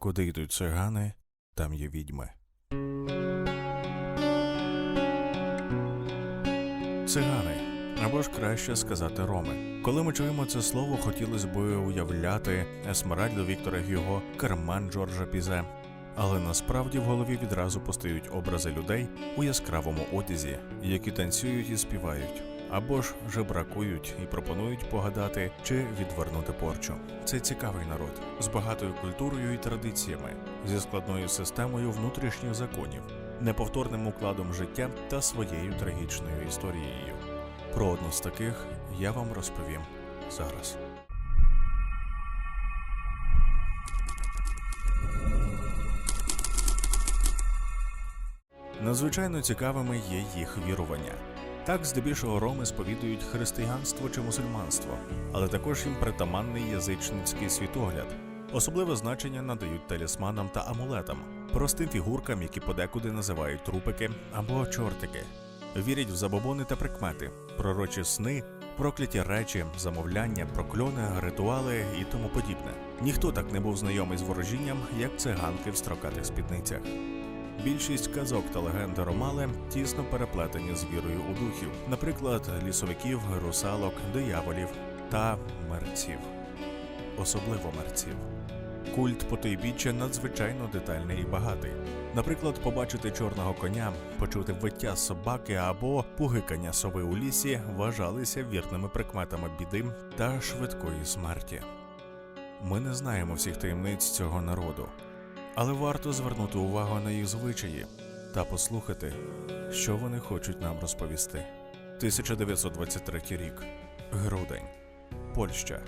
Куди йдуть цигани, там є відьми. Цигани, або ж краще сказати роми. Коли ми чуємо це слово, хотілося б уявляти Есмеральду Віктора Гюго, Карман Джорджа Пізе. Але насправді в голові відразу постають образи людей у яскравому одязі, які танцюють і співають, або ж жебракують і пропонують погадати чи відвернути порчу. Це цікавий народ з багатою культурою і традиціями, зі складною системою внутрішніх законів, неповторним укладом життя та своєю трагічною історією. Про одну з таких я вам розповім зараз. Надзвичайно цікавими є їх вірування. Так, здебільшого роми сповідують християнство чи мусульманство, але також їм притаманний язичницький світогляд. Особливе значення надають талісманам та амулетам, простим фігуркам, які подекуди називають трупики або чортики. Вірять в забобони та прикмети, пророчі сни, прокляті речі, замовляння, прокльони, ритуали і тому подібне. Ніхто так не був знайомий з ворожінням, як циганки в строкатих спідницях. Більшість казок та легенди Ромали тісно переплетені з вірою у духів, наприклад, лісовиків, русалок, дияволів та мерців, особливо мерців. Культ потойбіччя надзвичайно детальний і багатий. Наприклад, побачити чорного коня, почути виття собаки або пугикання сови у лісі вважалися вірними прикметами біди та швидкої смерті. Ми не знаємо всіх таємниць цього народу, але варто звернути увагу на їх звичаї та послухати, що вони хочуть нам розповісти. 1923 рік. Грудень. Польща.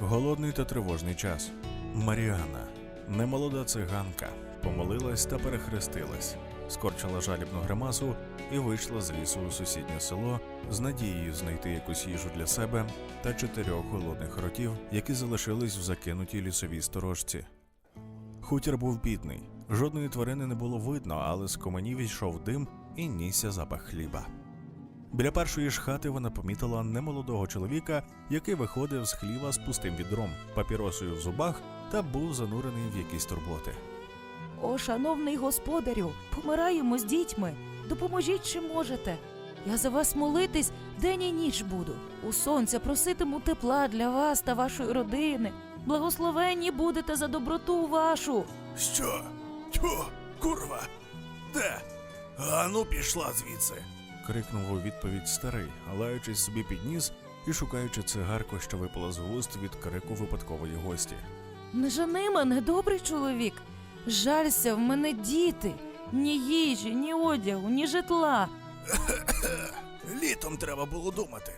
Голодний та тривожний час. Маріана, немолода циганка, помолилась та перехрестилась, скорчила жалібну гримасу і вийшла з лісу у сусіднє село з надією знайти якусь їжу для себе та чотирьох голодних ротів, які залишились в закинутій лісовій сторожці. Хутір був бідний, жодної тварини не було видно, але з коменів йшов дим і нісся запах хліба. Біля першої ж хати вона помітила немолодого чоловіка, який виходив з хліва з пустим відром, папіросою в зубах та був занурений в якісь турботи. О, шановний господарю, помираємо з дітьми. Допоможіть, чи можете. Я за вас молитись день і ніч буду. У сонця проситиму тепла для вас та вашої родини. Благословенні будете за доброту вашу. Що? Тьфу, курва! Де? Ану пішла звідси. крикнув у відповідь старий, лаючись собі під ніс і шукаючи цигарку, що випала з вуст від крику випадкової гості. Не жени мене, добрий чоловік. Жалься, в мене діти. Ні їжі, ні одягу, ні житла. Літом треба було думати.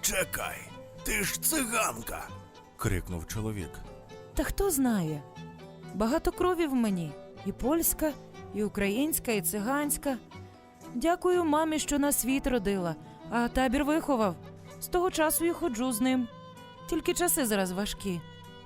Чекай, ти ж циганка. Крикнув чоловік. Та хто знає? Багато крові в мені. І польська, і українська, і циганська. Дякую мамі, що на світ родила, а табір виховав. З того часу і ходжу з ним. Тільки часи зараз важкі.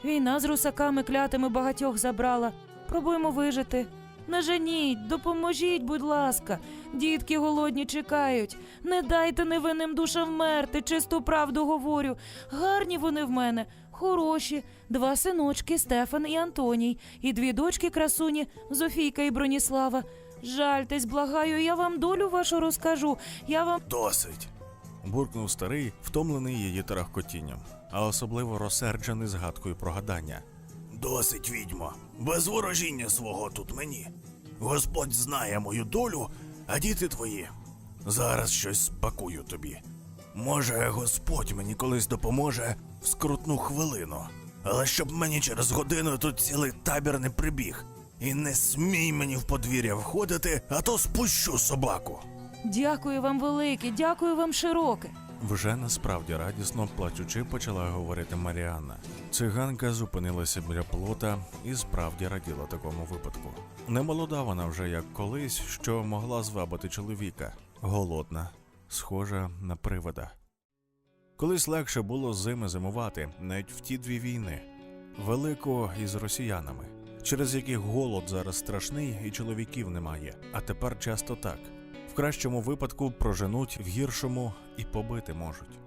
Війна з русаками клятими багатьох забрала. Пробуємо вижити. Не женіть, допоможіть, будь ласка. Дітки голодні чекають. Не дайте невинним душам вмерти, чисту правду говорю. Гарні вони в мене, хороші. Два синочки Стефан і Антоній, і дві дочки красуні Зофійка і Броніслава. Жальтесь, благаю, я вам долю вашу розкажу. Я вам. Досить. буркнув старий, втомлений її тарахкотінням, а особливо розсерджений згадкою про гадання. Досить, відьмо, без ворожіння свого тут мені. Господь знає мою долю, а діти твої. Зараз щось спакую тобі. Може, Господь мені колись допоможе в скрутну хвилину, але щоб мені через годину тут цілий табір не прибіг. І не смій мені в подвір'я входити, а то спущу собаку. Дякую вам велике, дякую вам широке. Вже насправді радісно плачучи почала говорити Маріанна. Циганка зупинилася біля плота і справді раділа такому випадку. Немолода вона вже як колись, що могла звабити чоловіка, голодна, схожа на привида. Колись легше було зими зимувати, навіть в ті дві війни, велику із росіянами, через яких голод зараз страшний і чоловіків немає. А тепер часто так. В кращому випадку проженуть, в гіршому і побити можуть.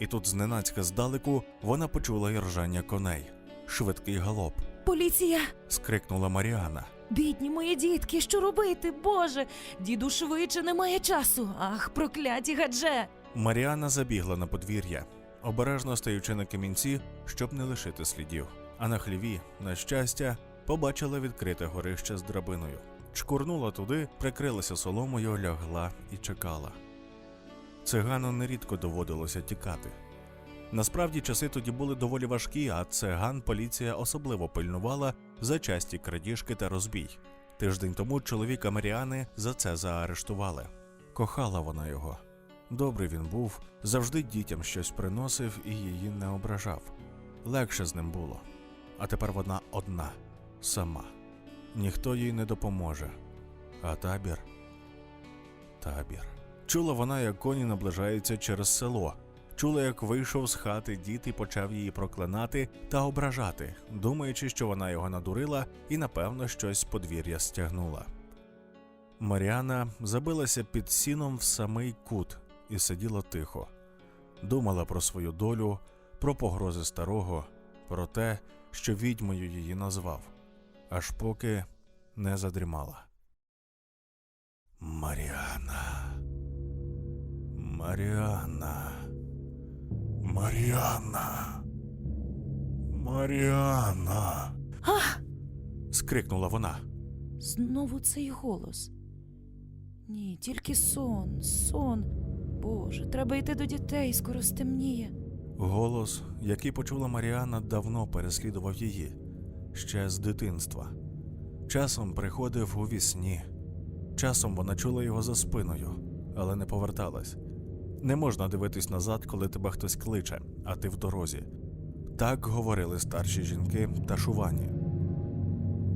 І тут зненацька здалеку вона почула іржання коней, швидкий галоп, Поліція! скрикнула Маріана. Бідні мої дітки, що робити, Боже? Діду швидше немає часу. Ах, прокляті гадже! Маріана забігла на подвір'я, обережно стаючи на камінці, щоб не лишити слідів. А на хліві, на щастя, побачила відкрите горище з драбиною. Чкурнула туди, прикрилася соломою, лягла і чекала. Цигану нерідко доводилося тікати. Насправді часи тоді були доволі важкі, а циган поліція особливо пильнувала за часті крадіжки та розбій. Тиждень тому чоловіка Маріани за це заарештували. Кохала вона його. Добрий він був, завжди дітям щось приносив і її не ображав. Легше з ним було. А тепер вона одна, сама. Ніхто їй не допоможе. А табір. Табір. Чула вона, як коні наближаються через село. Чула, як вийшов з хати дід і почав її проклинати та ображати, думаючи, що вона його надурила і, напевно, щось подвір'я стягнула. Маріана забилася під сіном в самий кут і сиділа тихо. Думала про свою долю, про погрози старого, про те, що відьмою її назвав, аж поки не задрімала. Маріана. Маріана. Маріана. Маріана. Ах! скрикнула вона. Знову цей голос. Ні, тільки сон, сон. Боже, треба йти до дітей, скоро стемніє. Голос, який почула Маріана, давно переслідував її ще з дитинства. Часом приходив у вісні, часом вона чула його за спиною, але не поверталась. Не можна дивитись назад, коли тебе хтось кличе, а ти в дорозі. Так говорили старші жінки та шувані.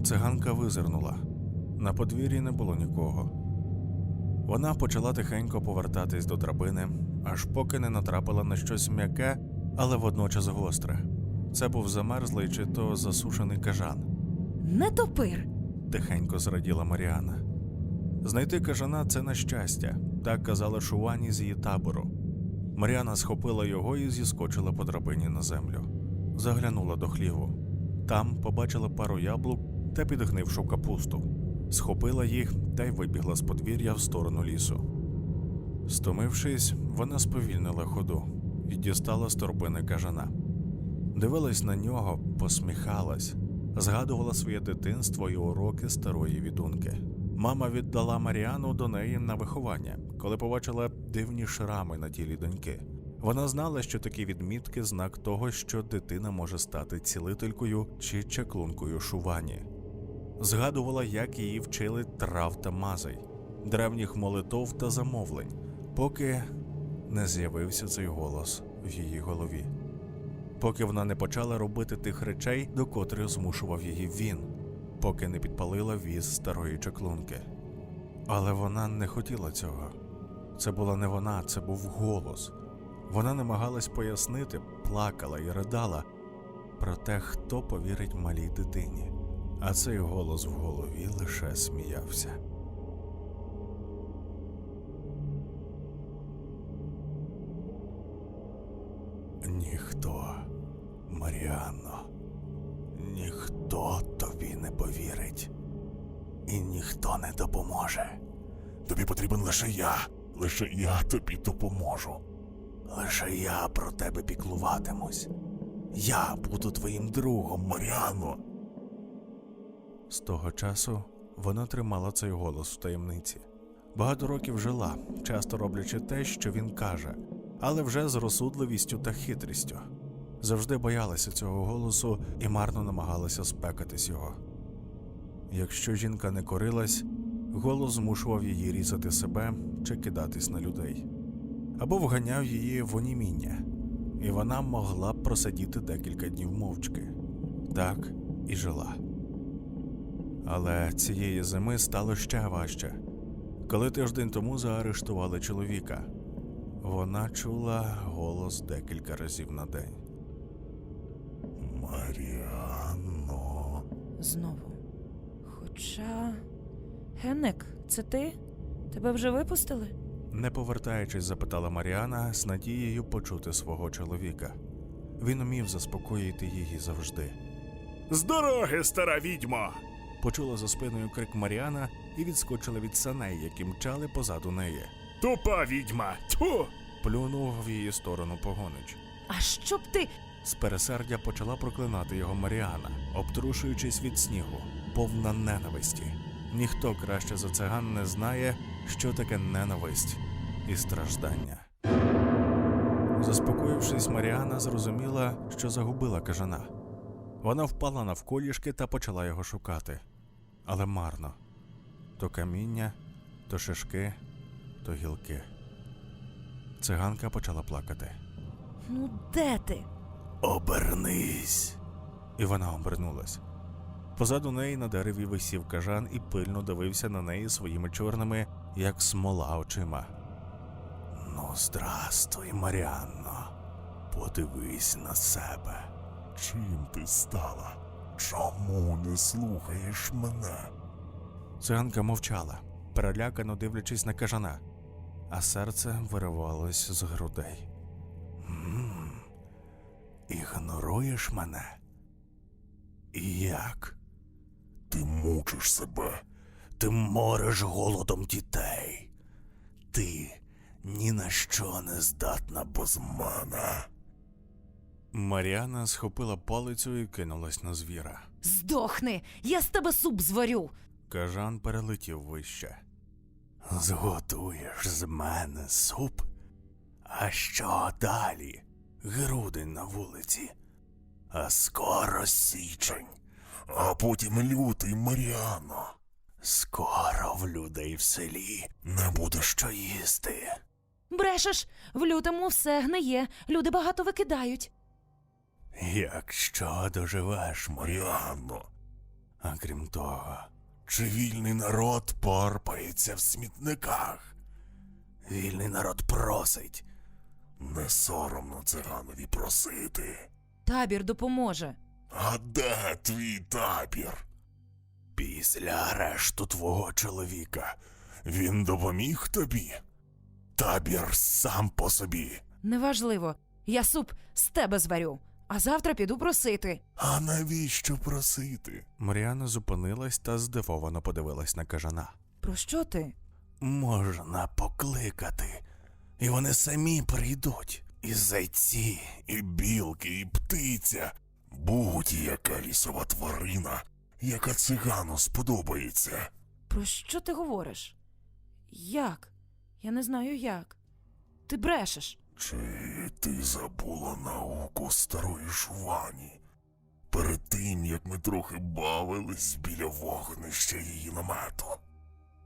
Циганка визирнула. На подвір'ї не було нікого. Вона почала тихенько повертатись до драбини, аж поки не натрапила на щось м'яке, але водночас гостре. Це був замерзлий чи то засушений кажан. Не топир. Тихенько зраділа Маріана. Знайти кажана це на щастя, так казала Шувані з її табору. Маріана схопила його і зіскочила по драбині на землю. Заглянула до хліву. Там побачила пару яблук та підгнившу капусту. Схопила їх та й вибігла з подвір'я в сторону лісу. Стомившись, вона сповільнила ходу і дістала з торбини кажана. Дивилась на нього, посміхалась, згадувала своє дитинство і уроки старої відунки. Мама віддала Маріану до неї на виховання, коли побачила дивні шрами на тілі доньки. Вона знала, що такі відмітки знак того, що дитина може стати цілителькою чи чаклункою шувані. Згадувала, як її вчили трав та мазей, древніх молитов та замовлень, поки не з'явився цей голос в її голові поки вона не почала робити тих речей, до котрих змушував її він, поки не підпалила віз старої чаклунки. Але вона не хотіла цього. Це була не вона, це був голос. Вона намагалась пояснити, плакала і ридала про те, хто повірить малій дитині. А цей голос в голові лише сміявся. Ніхто, Маріанно, ніхто тобі не повірить, і ніхто не допоможе. Тобі потрібен лише я, лише я тобі допоможу. Лише я про тебе піклуватимусь. Я буду твоїм другом, Маріано. З того часу вона тримала цей голос в таємниці. Багато років жила, часто роблячи те, що він каже, але вже з розсудливістю та хитрістю. Завжди боялася цього голосу і марно намагалася спекатись його. Якщо жінка не корилась, голос змушував її різати себе чи кидатись на людей, або вганяв її в оніміння, і вона могла б просидіти декілька днів мовчки. Так і жила. Але цієї зими стало ще важче. Коли тиждень тому заарештували чоловіка, вона чула голос декілька разів на день. Маріано. Знову. Хоча. Генек, це ти? Тебе вже випустили? Не повертаючись, запитала Маріана з надією почути свого чоловіка. Він умів заспокоїти її завжди. З дороги, стара відьмо. Почула за спиною крик Маріана і відскочила від саней, які мчали позаду неї. Тупа відьма! Тьфу! плюнув в її сторону погонич. А щоб ти. З пересердя почала проклинати його Маріана, обтрушуючись від снігу, повна ненависті. Ніхто краще за циган не знає, що таке ненависть і страждання. Заспокоївшись, Маріана зрозуміла, що загубила кажана. Вона впала навколішки та почала його шукати. Але марно. То каміння, то шишки, то гілки. Циганка почала плакати. Ну де ти? Обернись. І вона обернулась. Позаду неї на дереві висів кажан і пильно дивився на неї своїми чорними, як смола очима. Ну, здрастуй, Маріанно. Подивись на себе. Чим ти стала? Чому не слухаєш мене? Циганка мовчала, перелякано дивлячись на кажана, а серце виривалось з грудей. ігноруєш мене? І Як? Ти мучиш себе. Ти мориш голодом дітей. Ти ні на що не здатна без мене. Маріана схопила палицю і кинулась на звіра. Здохни! Я з тебе суп зварю. Кажан перелетів вище. Зготуєш з мене суп? А що далі? Грудень на вулиці. А скоро січень. А потім лютий Маріано. Скоро в людей в селі Не будеш що їсти. Брешеш, в лютому все гниє, люди багато викидають. Якщо доживеш, Маріан. Маріано. А крім того, Чи вільний народ порпається в смітниках? вільний народ просить. Не соромно циганові просити. Табір допоможе. А де твій табір? Після арешту твого чоловіка Він допоміг тобі? Табір сам по собі. Неважливо, я суп з тебе зварю, а завтра піду просити. А навіщо просити? Маріана зупинилась та здивовано подивилась на кажана. Про що ти? Можна покликати, і вони самі прийдуть. І зайці, І білки, і птиця, будь-яка лісова тварина, яка цигану сподобається. Про що ти говориш? Як? Я не знаю як. Ти брешеш. Чи ти забула науку старої шувані? Перед тим, як ми трохи бавились біля вогнища її намету.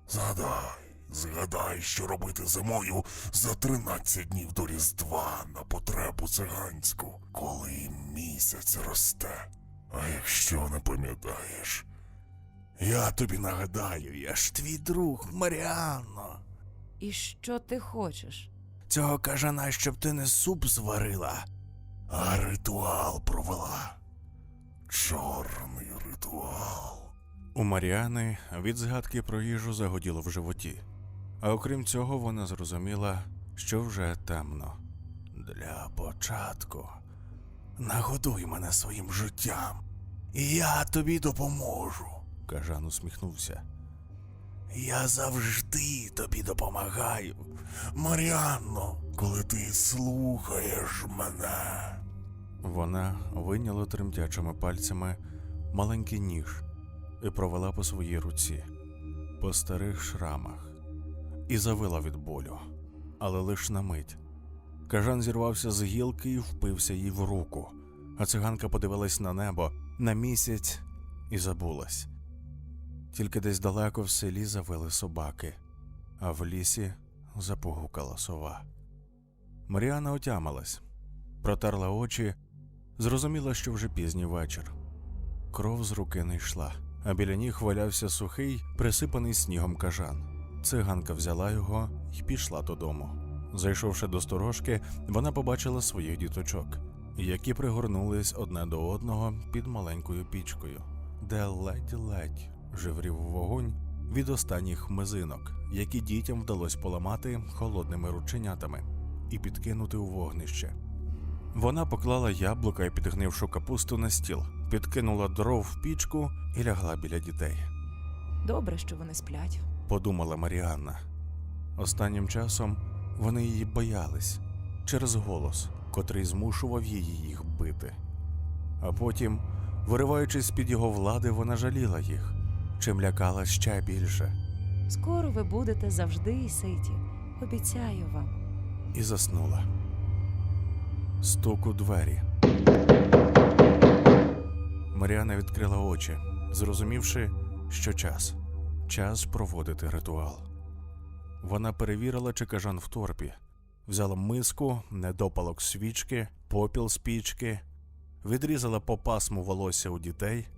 Згадай, згадай, що робити зимою за 13 днів до Різдва на потребу циганську, коли місяць росте. А якщо не пам'ятаєш, я тобі нагадаю, я ж твій друг, Маріанно. І що ти хочеш? Цього кажана, щоб ти не суп зварила. а ритуал провела. Чорний ритуал. У Маріани від згадки про їжу загоділо в животі. А окрім цього, вона зрозуміла, що вже темно. Для початку нагодуй мене своїм життям, і я тобі допоможу. Кажан усміхнувся. Я завжди тобі допомагаю. Маріанно, коли ти слухаєш мене. Вона вийняла тремтячими пальцями маленький ніж і провела по своїй руці, по старих шрамах, і завила від болю, але лиш на мить. Кажан зірвався з гілки і впився їй в руку, а циганка подивилась на небо, на місяць і забулась. Тільки десь далеко в селі завили собаки, а в лісі запогукала сова. Маріана отямилась, протерла очі, зрозуміла, що вже пізній вечір. Кров з руки не йшла, а біля ніг валявся сухий, присипаний снігом кажан. Циганка взяла його і пішла додому. Зайшовши до сторожки, вона побачила своїх діточок, які пригорнулись одне до одного під маленькою пічкою, де ледь-ледь живрів вогонь від останніх мизинок, які дітям вдалося поламати холодними рученятами і підкинути у вогнище. Вона поклала яблука і підгнившу капусту на стіл, підкинула дров в пічку і лягла біля дітей. Добре, що вони сплять. подумала Маріанна. Останнім часом вони її боялись через голос, котрий змушував її їх бити. А потім, вириваючись з-під його влади, вона жаліла їх, чим лякала ще більше, Скоро ви будете завжди ситі. Обіцяю вам. і заснула. Стук у двері. Маріана відкрила очі, зрозумівши, що час. Час проводити ритуал. Вона перевірила, чи кажан в торпі, взяла миску, недопалок свічки, попіл з пічки, відрізала по пасму волосся у дітей,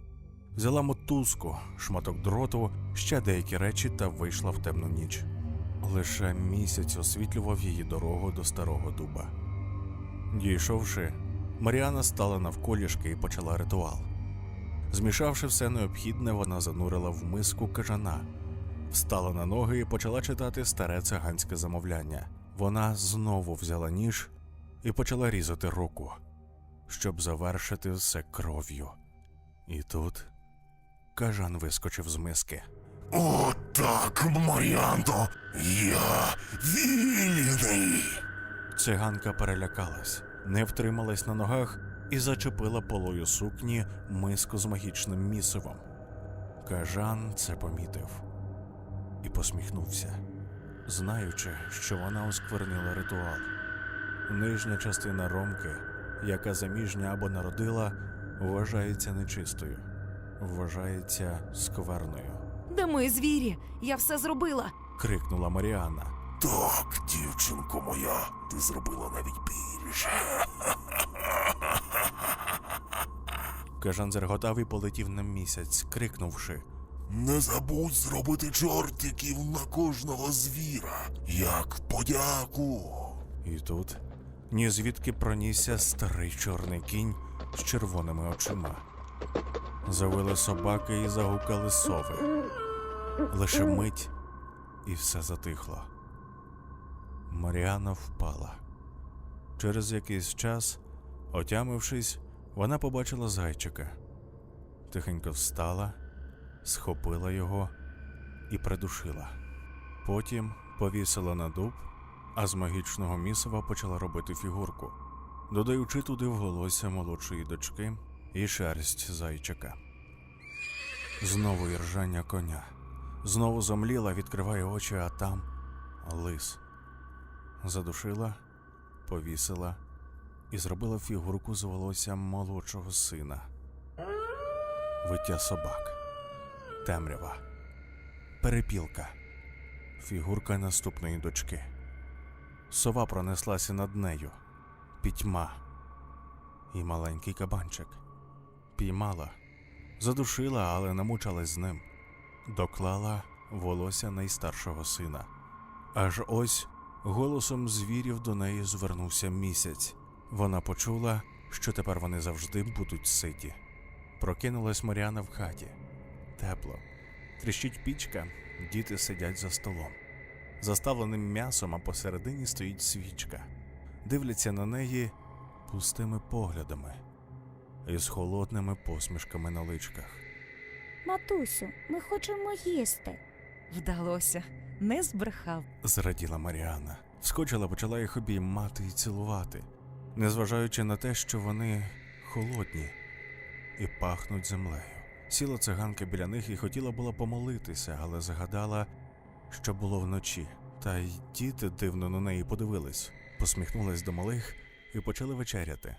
взяла мотузку, шматок дроту, ще деякі речі та вийшла в темну ніч. Лише місяць освітлював її дорогу до старого дуба. Дійшовши, Маріана стала навколішки і почала ритуал. Змішавши все необхідне, вона занурила в миску кажана, встала на ноги і почала читати старе циганське замовляння. Вона знову взяла ніж і почала різати руку, щоб завершити все кров'ю. І тут кажан вискочив з миски. О, так, Маріанто, я вільний. Циганка перелякалась, не втрималась на ногах і зачепила полою сукні миску з магічним місивом. Кажан це помітив і посміхнувся, знаючи, що вона осквернила ритуал. Нижня частина ромки, яка заміжня або народила, вважається нечистою, вважається скверною. Де мої звірі? Я все зробила. крикнула Маріанна. Так, дівчинко моя, ти зробила навіть більше. Кажан зареготав і полетів на місяць, крикнувши. Не забудь зробити чортиків на кожного звіра, як подяку. І тут ні звідки пронісся старий чорний кінь з червоними очима. Завили собаки і загукали сови. Лише мить, і все затихло. Маріана впала. Через якийсь час, отямившись, вона побачила зайчика. Тихенько встала, схопила його і придушила. Потім повісила на дуб а з магічного місива почала робити фігурку, додаючи туди в волосся молодшої дочки і шерсть зайчика. Знову іржання коня. Знову зомліла, відкриває очі, а там лис. Задушила, повісила і зробила фігурку з волоссям молодшого сина. Виття собак, темрява, перепілка, фігурка наступної дочки. Сова пронеслася над нею. Пітьма. І маленький кабанчик. Піймала, задушила, але намучалась з ним. Доклала волосся найстаршого сина. Аж ось голосом звірів до неї звернувся місяць. Вона почула, що тепер вони завжди будуть ситі. Прокинулась Маріана в хаті. Тепло. Тріщить пічка, діти сидять за столом заставленим м'ясом, а посередині стоїть свічка. Дивляться на неї пустими поглядами і з холодними посмішками на личках. Матусю, ми хочемо їсти. Вдалося. Не збрехав. Зраділа Маріана. Вскочила, почала їх обіймати і цілувати, незважаючи на те, що вони холодні і пахнуть землею. Сіла циганка біля них і хотіла була помолитися, але згадала, що було вночі. Та й діти дивно на неї подивились, посміхнулась до малих і почали вечеряти.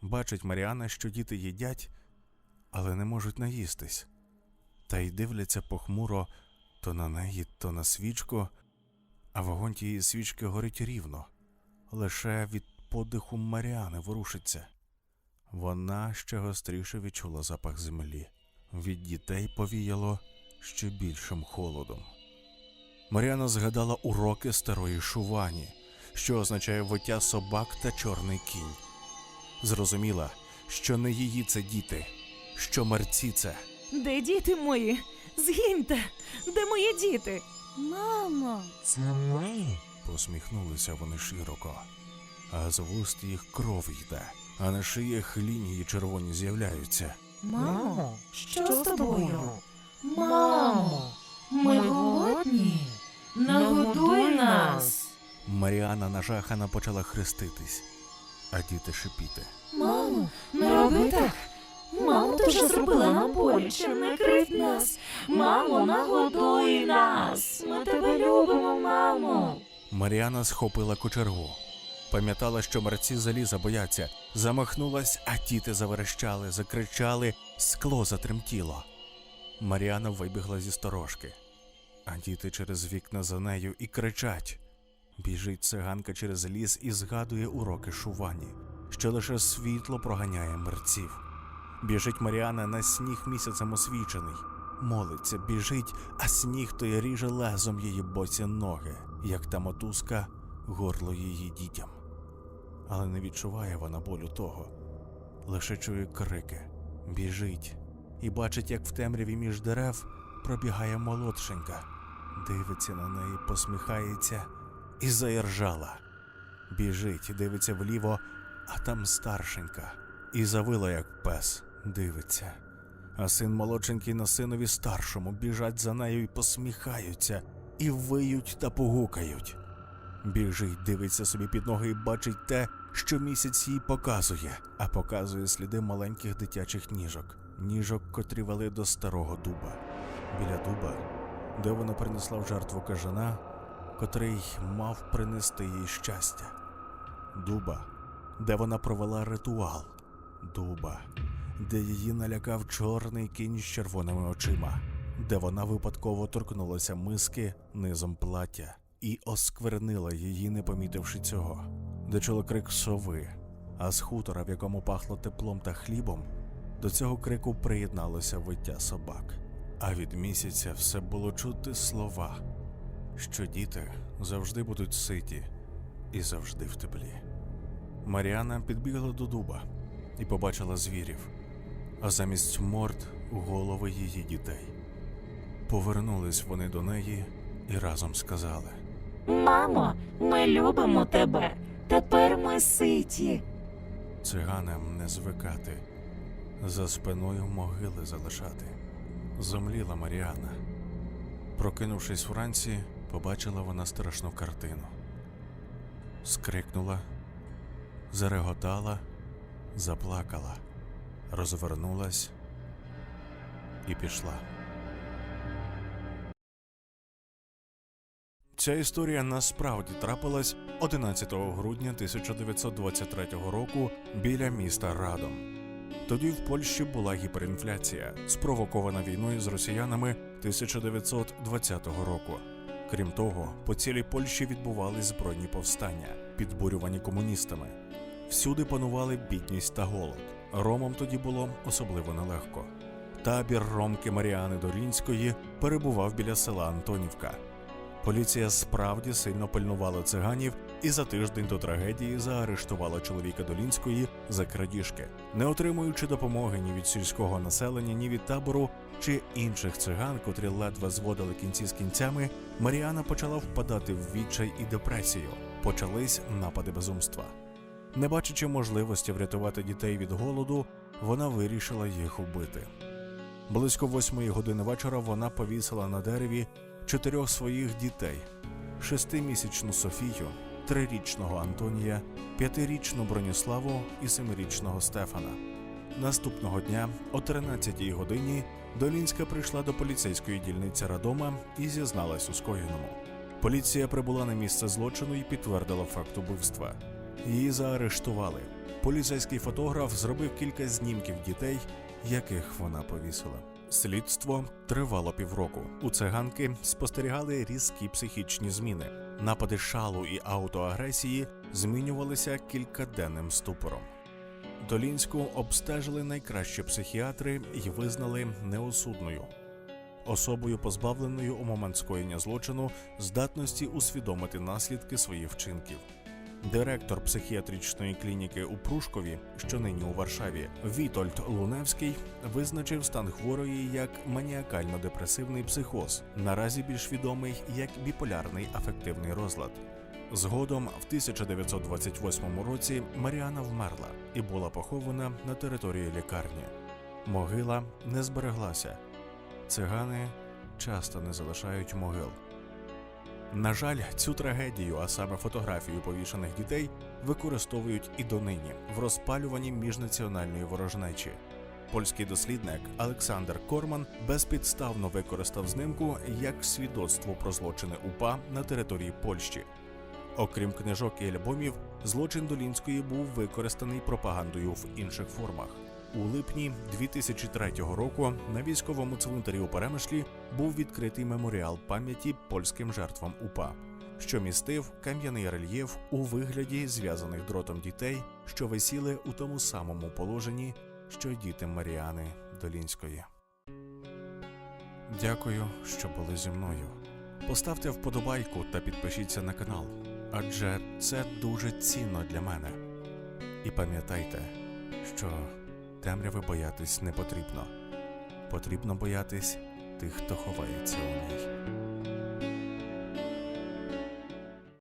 Бачить Маріана, що діти їдять, але не можуть наїстись. Та й дивляться похмуро то на неї, то на свічку, а вогонь тієї свічки горить рівно, лише від подиху Маріани ворушиться. Вона ще гостріше відчула запах землі. Від дітей повіяло ще більшим холодом. Маріана згадала уроки старої Шувані, що означає виття собак та чорний кінь. Зрозуміла, що не її це діти, що мерці це. Де діти мої? Згиньте! Де мої діти? Мамо, Посміхнулися вони широко, а з вуст їх кров йде, а на шиях лінії червоні з'являються. Мамо, що з тобою? Мамо, ми голодні. Нагодуй нас. Маріана нажахана почала хреститись, а діти шипіти. Мамо, не роби так. Мамо, ти вже зробила нам боляче, не кривд нас. Мамо, нагодуй нас. Ми тебе любимо, мамо. Маріана схопила кочергу. Пам'ятала, що мерці заліза бояться, замахнулась, а діти заверещали, закричали, скло затремтіло. Маріана вибігла зі сторожки, а діти через вікна за нею і кричать. Біжить циганка через ліс і згадує уроки шувані, що лише світло проганяє мерців. Біжить Маріана на сніг місяцем освічений. Молиться, біжить, а сніг той ріже лезом її боці ноги, як та мотузка горло її дітям. Але не відчуває вона болю того, лише чує крики, біжить і бачить, як в темряві між дерев пробігає молодшенька, дивиться на неї, посміхається і заіржала. Біжить, дивиться вліво, а там старшенька, і завила, як пес, дивиться. А син молодшенький на синові старшому біжать за нею і посміхаються, і виють та погукають. Біжить, дивиться собі під ноги і бачить те, що місяць їй показує, а показує сліди маленьких дитячих ніжок, ніжок, котрі вели до старого дуба. Біля дуба, де вона принесла в жертву кажана, котрий мав принести їй щастя. Дуба, де вона провела ритуал. Дуба, де її налякав чорний кінь з червоними очима, де вона випадково торкнулася миски низом плаття і осквернила її, не помітивши цього, де чула крик сови, а з хутора, в якому пахло теплом та хлібом, до цього крику приєдналося виття собак. А від місяця все було чути слова, що діти завжди будуть ситі і завжди в теплі. Маріана підбігла до дуба і побачила звірів, а замість морд голови її дітей. Повернулись вони до неї і разом сказали. Мамо, ми любимо тебе. Тепер ми ситі. Циганам не звикати, за спиною могили залишати. Зомліла Маріана. Прокинувшись вранці, побачила вона страшну картину. Скрикнула, зареготала, заплакала, розвернулась і пішла. Ця історія насправді трапилась 11 грудня 1923 року біля міста Радом. Тоді в Польщі була гіперінфляція, спровокована війною з росіянами 1920 року. Крім того, по цілій Польщі відбувались збройні повстання, підбурювані комуністами. Всюди панували бідність та голод. Ромам тоді було особливо нелегко. Табір Ромки Маріани Долінської перебував біля села Антонівка. Поліція справді сильно пильнувала циганів і за тиждень до трагедії заарештувала чоловіка Долінської за крадіжки, не отримуючи допомоги ні від сільського населення, ні від табору чи інших циган, котрі ледве зводили кінці з кінцями. Маріана почала впадати в відчай і депресію. Почались напади безумства. Не бачачи можливості врятувати дітей від голоду, вона вирішила їх убити. Близько восьмої години вечора вона повісила на дереві чотирьох своїх дітей: шестимісячну Софію, трирічного Антонія, п'ятирічну Броніславу і семирічного Стефана. Наступного дня, о 13-й годині, Долінська прийшла до поліцейської дільниці Радома і зізналась у скоєному. Поліція прибула на місце злочину і підтвердила факт убивства. Її заарештували. Поліцейський фотограф зробив кілька знімків дітей, яких вона повісила. Слідство тривало півроку. У циганки спостерігали різкі психічні зміни. Напади шалу і аутоагресії змінювалися кількаденним ступором. Долінську обстежили найкращі психіатри і визнали неосудною. Особою позбавленою у момент скоєння злочину здатності усвідомити наслідки своїх вчинків. Директор психіатричної клініки у Прушкові, що нині у Варшаві, Вітольд Луневський визначив стан хворої як маніакально-депресивний психоз, наразі більш відомий як біполярний афективний розлад. Згодом, в 1928 році, Маріана вмерла і була похована на території лікарні. Могила не збереглася. Цигани часто не залишають могил. На жаль, цю трагедію, а саме фотографію повішаних дітей, використовують і донині в розпалюванні міжнаціональної ворожнечі. Польський дослідник Олександр Корман безпідставно використав знимку як свідоцтво про злочини УПА на території Польщі. Окрім книжок і альбомів, злочин Долінської був використаний пропагандою в інших формах. У липні 2003 року на військовому цвинтарі у Перемишлі був відкритий меморіал пам'яті польським жертвам УПА, що містив кам'яний рельєф у вигляді зв'язаних дротом дітей, що висіли у тому самому положенні, що й діти Маріани Долінської. Дякую, що були зі мною. Поставте вподобайку та підпишіться на канал, адже це дуже цінно для мене. І пам'ятайте, що темряви боятись не потрібно. Потрібно боятись тих, хто ховається у ній.